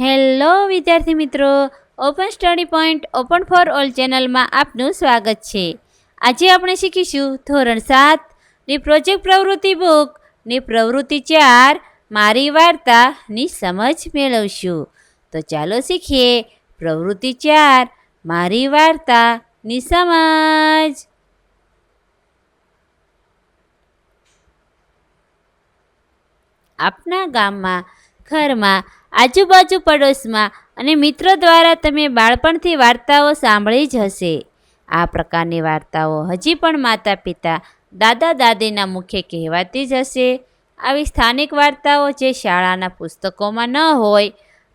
Hello વિદ્યાર્થી મિત્રો open study point open for all ચેનલમાં આપનું સ્વાગત છે. આજે આપણે શીખીશું ધોરણ સાત, ની પ્રોજેક્ટ પ્રવૃત્તિ બુકની પ્રવૃત્તિ ચાર, મારી વાર્તાની સમજ મેળવશું. તો ચાલો શીખીએ પ્રવૃત્તિ ચાર, મારી વાર્તાની સમજ. આપના ગામમાં ઘરમાં, આજુબાજુ પડોશમાં અને મિત્રો દ્વારા તમે બાળપણથી વાર્તાઓ સાંભળી જ હશે. આ પ્રકારની વાર્તાઓ હજી પણ માતા પિતા દાદા દાદીના મુખે કહેવાતી જ હશે. આવી સ્થાનિક વાર્તાઓ જે શાળાના પુસ્તકોમાં ન હોય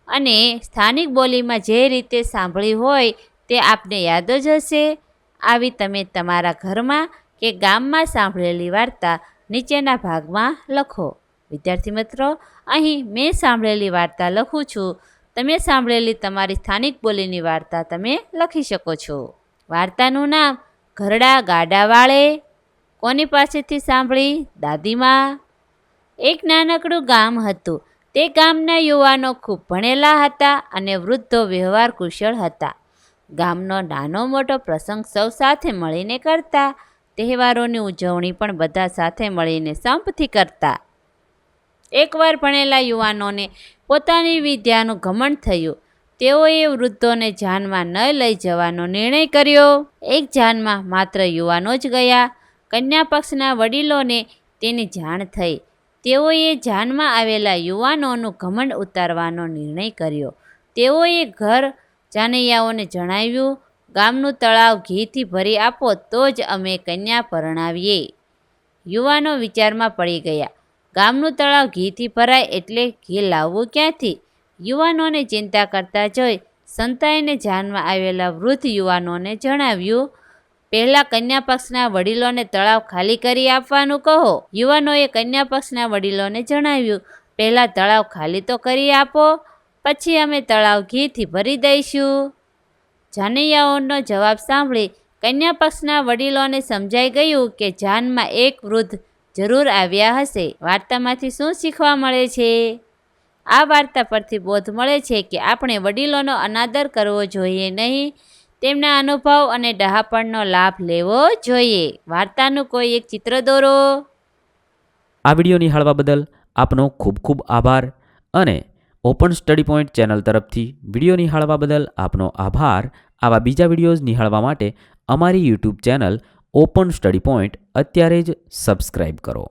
અને સ્થાનિક બોલીમાં જે રીતે સાંભળી હોય તે આપને યાદ જ હશે. આવી તમે તમારા ઘરમાં કે ગામમાં સાંભળેલી વાર્તા નીચેના ભાગમાં લખો. વિદ્યાર્થી મિત્રો, અહીં મેં સાંભળેલી વાર્તા લખું છું. તમે સાંભળેલી તમારી સ્થાનિક બોલીની વાર્તા તમે લખી શકો છો. વાર્તાનું નામ ઘરડા ગાડાવાળે કોની પાસેથી સાંભળી? દાદીમાં. એક નાનકડું ગામ હતું. તે ગામના યુવાનો ખૂબ ભણેલા હતા અને વૃદ્ધો વ્યવહાર કુશળ હતા. ગામનો નાનો મોટો પ્રસંગ સૌ સાથે મળીને કરતા. તહેવારોની ઉજવણી પણ બધા સાથે મળીને સંપથી કરતા. એકવાર ભણેલા યુવાનોને પોતાની વિદ્યાનું ઘમંડ થયું. તેઓએ વૃદ્ધોને જાનમાં ન લઈ જવાનો નિર્ણય કર્યો. એક જાનમાં માત્ર યુવાનો જ ગયા. કન્યા પક્ષના વડીલોને તેની જાણ થઈ. તેઓએ જાનમાં આવેલા યુવાનોનું ઘમંડ ઉતારવાનો નિર્ણય કર્યો. તેઓએ ઘર જાનૈયાઓને જણાવ્યું, ગામનું તળાવ ઘીથી ભરી આપો તો જ અમે કન્યા પરણાવીએ. યુવાનો વિચારમાં પડી ગયા. ગામનું તળાવ ઘીથી ભરાય એટલે ઘી લાવવું ક્યાંથી? યુવાનોને ચિંતા કરતા જોઈ સંતાઈને જાનમાં આવેલા વૃદ્ધ યુવાનોને જણાવ્યું, પહેલાં કન્યા પક્ષના વડીલોને તળાવ ખાલી કરી આપવાનું કહો. યુવાનોએ કન્યા પક્ષના વડીલોને જણાવ્યું, પહેલાં તળાવ ખાલી તો કરી આપો, પછી અમે તળાવ ઘીથી ભરી દઈશું. જાનૈયાઓનો જવાબ સાંભળી કન્યા પક્ષના વડીલોને સમજાઈ ગયું કે જાનમાં એક વૃદ્ધ જરૂર આવ્યા હશે. વાર્તામાંથી શું શીખવા મળે છે? આ વાર્તા પરથી બોધ મળે છે કે આપણે વડીલોનો અનાદર કરવો જોઈએ નહીં, તેમના અનુભવ અને ડહાપણનો લાભ લેવો જોઈએ. વાર્તાનું કોઈ એક ચિત્ર દોરો. આ વીડિયો નિહાળવા બદલ આપનો ખૂબ ખૂબ આભાર અને ઓપન સ્ટડી પોઈન્ટ ચેનલ તરફથી વીડિયો નિહાળવા બદલ આપનો આભાર. આવા બીજા વિડીયોઝ નિહાળવા માટે અમારી YouTube channel open study point અત્યારે જ સબસ્ક્રાઇબ કરો.